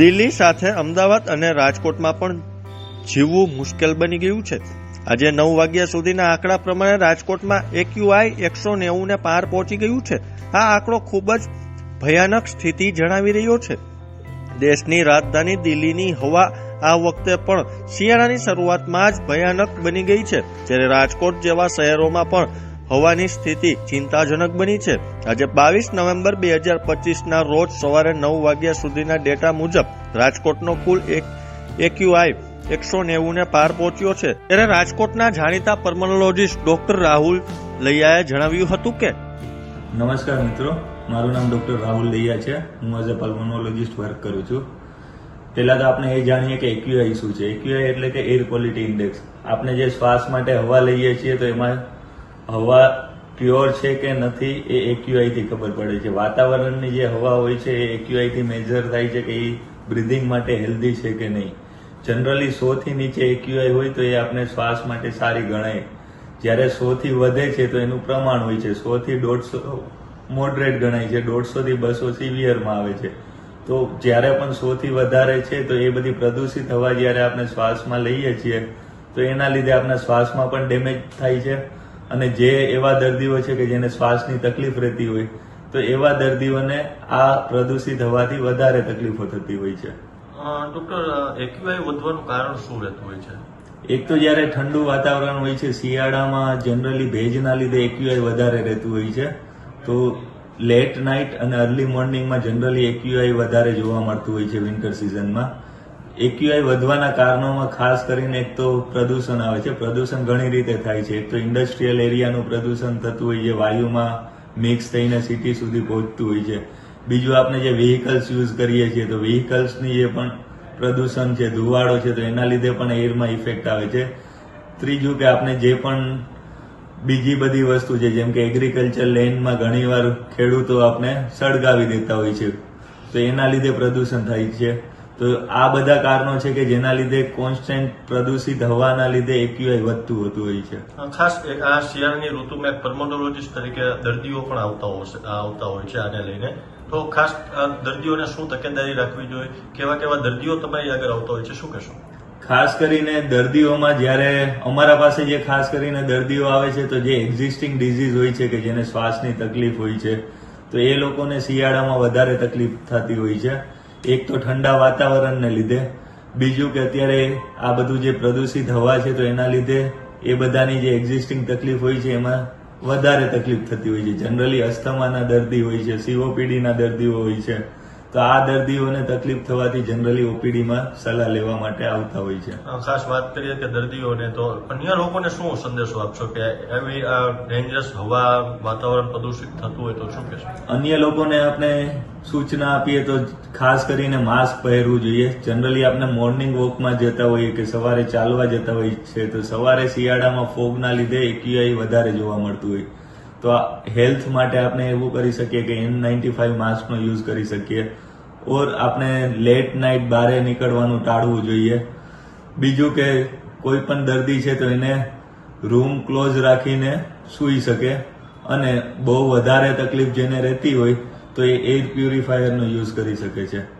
દિલ્હી સાથે અમદાવાદ અને રાજકોટમાં પણ જીવવું મુશ્કેલ બની ગયું છે. આજે નવ વાગ્યા સુધીના આંકડા પ્રમાણે રાજકોટમાં એક્યુઆઈ એકસો નેવું ને પાર પહોંચી ગયું છે. આ આંકડો ખૂબ જ ભયાનક સ્થિતિ જણાવી રહ્યો છે. દેશની રાજધાની દિલ્હીની હવા આ વખતે પણ શિયાળાની શરૂઆતમાં જ ભયાનક બની ગઈ છે. જ્યારે રાજકોટ જેવા શહેરોમાં પણ હવાની સ્થિતિ ચિંતાજનક બની છે. આજે બાવીસ નવેમ્બર બે હજાર પચીસના રોજ સવારે નવ વાગ્યા સુધીના ડેટા મુજબ રાજકોટનો કુલ એક એક્યુઆઈ એકસો નેવું ને પાર પહોંચ્યો છે. ત્યારે રાજકોટના જાણીતા પર્મનોલોજીસ્ટ ડોક્ટર રાહુલ લૈયાએ જણાવ્યું હતું કે, નમસ્કાર મિત્રો, મારું નામ ડોક્ટર રાહુલ લૈયા છે. હું એઝ અ પલ્મોનોલોજીસ્ટ વર્ક કરું છું. પહેલા તો આપણે એ જાણીએ કે એક્યુઆઈ શું છે. એક્યુઆઈ એટલે કે એર ક્વોલિટી ઇન્ડેક્સ. આપણે જે શ્વાસ માટે હવા લઈએ છીએ તો એમાં હવા પ્યોર છે કે નથી એ એક્યુઆઈથી ખબર પડે છે. વાતાવરણની જે હવા હોય છે એ એક્યુઆઈથી મેજર થાય છે કે એ બ્રિધિંગ માટે હેલ્ધી છે કે નહીં. જનરલી સોથી નીચે એક્યુઆઈ હોય તો એ આપણે શ્વાસ માટે સારી ગણાય. જ્યારે સોથી વધે છે તો એનું પ્રમાણ હોય છે. સોથી દોઢસો મોડરેટ ગણાય છે. દોઢસોથી બસો સિવિયરમાં આવે છે. તો જ્યારે પણ સોથી વધારે છે તો એ બધી પ્રદૂષિત હવા જ્યારે આપણે શ્વાસમાં લઈએ છીએ, તો એના લીધે આપણા શ્વાસમાં પણ ડેમેજ થાય છે. અને જે એવા દર્દીઓ છે કે જેને શ્વાસની તકલીફ રહેતી હોય તો એવા દર્દીઓને આ પ્રદૂષિત હવાથી વધારે તકલીફો થતી હોય છે. ડોક્ટર એક્યુઆઈ વધવાનું કારણ શું રહેતું હોય છે? એક તો જ્યારે ઠંડુ વાતાવરણ હોય છે શિયાળામાં જનરલી ભેજના લીધે એક્યુઆઈ વધારે રહેતું હોય છે તો લેટ નાઇટ અને અર્લી મોર્નિંગમાં જનરલી એક્યુઆઈ વધારે જોવા મળતું હોય છે વિન્ટર સિઝનમાં. એક્યુઆઈ વધવાના કારણોમાં ખાસ કરીને એક તો પ્રદૂષણ આવે છે. પ્રદૂષણ ઘણી રીતે થાય છે. એક તો ઇન્ડસ્ટ્રીયલ એરિયાનું પ્રદૂષણ થતું હોય છે. વાયુમાં મિક્સ થઈને સિટી સુધી પહોંચતું હોય છે. બીજું આપણે જે વ્હીકલ્સ યુઝ કરીએ છીએ, તો વ્હીકલ્સની જે પણ પ્રદૂષણ છે, ધુવાડો છે, તો એના લીધે પણ એરમાં ઇફેક્ટ આવે છે. ત્રીજું કે આપણે જે પણ બીજી બધી વસ્તુ છે, જેમ કે એગ્રીકલ્ચર લેન્ડમાં ઘણીવાર ખેડૂતો આપણે સળગાવી દેતા હોય છે. તો એના લીધે પ્રદૂષણ થાય છે. તો આ બધા કારણો છે કે જેના લીધે કોન્સ્ટન્ટ પ્રદૂષિત હવાના લીધે એક્યુઆઈ વધતું હોતું હોય છે. ખાસ આ શિયાળાની ઋતુમાં પર્મોનોલોજીસ્ટ તરીકે દર્દીઓ પણ આવતા હોય આવતા હોય છે આને લઈને. તો ખાસ દર્દીઓને શું તકેદારી રાખવી જોઈએ? કેવા કેવા દર્દીઓ તમારી આગળ આવતા હોય છે શું કહેશો? ખાસ કરીને દર્દીઓમાં જ્યારે અમારા પાસે જે ખાસ કરીને દર્દીઓ આવે છે તો જે એક્ઝિસ્ટિંગ ડિઝીઝ હોય છે કે જેને શ્વાસની તકલીફ હોય છે તો એ લોકોને શિયાળામાં વધારે તકલીફ થતી હોય છે. એક તો ઠંડા વાતાવરણને લીધે, બીજું કે અત્યારે આ બધું જે પ્રદૂષિત હવા છે, તો એના લીધે એ બધાની જે એક્ઝિસ્ટિંગ તકલીફ હોય છે, એમાં વધારે તકલીફ થતી હોય છે. જનરલી અસ્થમાના દર્દી હોય છે સીઓપીડીના દર્દીઓ હોય છે. તો આ દર્દીઓને તકલીફ થવાથી જનરલી ઓપીડીમાં સલાહ લેવા માટે આવતા હોય છે. ખાસ વાત કરીએ કે દર્દીઓને તો અન્ય લોકોને શું સંદેશો આપશો કે એવી આ ડેન્જરસ હવા વાતાવરણ પ્રદૂષિત થતું હોય તો શું કહેશો? અન્ય લોકોને આપણે સૂચના આપીએ તો ખાસ કરીને માસ્ક પહેરવું જોઈએ. જનરલી આપણે મોર્નિંગ વોકમાં જતા હોઈએ કે સવારે ચાલવા જતા હોઈએ છે તો સવારે શિયાળામાં ફોગના લીધે એક્યુઆઈ વધારે જોવા મળતું હોય. તો હેલ્થ માટે આપણે એવું કરી શકીએ કે એન નાઇન્ટી ફાઈવ માસ્કનો યુઝ કરી શકીએ. ઓર આપણે લેટ નાઇટ બારે નીકળવાનું ટાળવું જોઈએ. બીજું કે કોઈ પણ દર્દી છે તો એને રૂમ ક્લોઝ રાખીને સૂઈ શકે. અને બહુ વધારે તકલીફ જેને રહેતી હોય તો એ એર પ્યુરિફાયરનો યુઝ કરી શકે છે.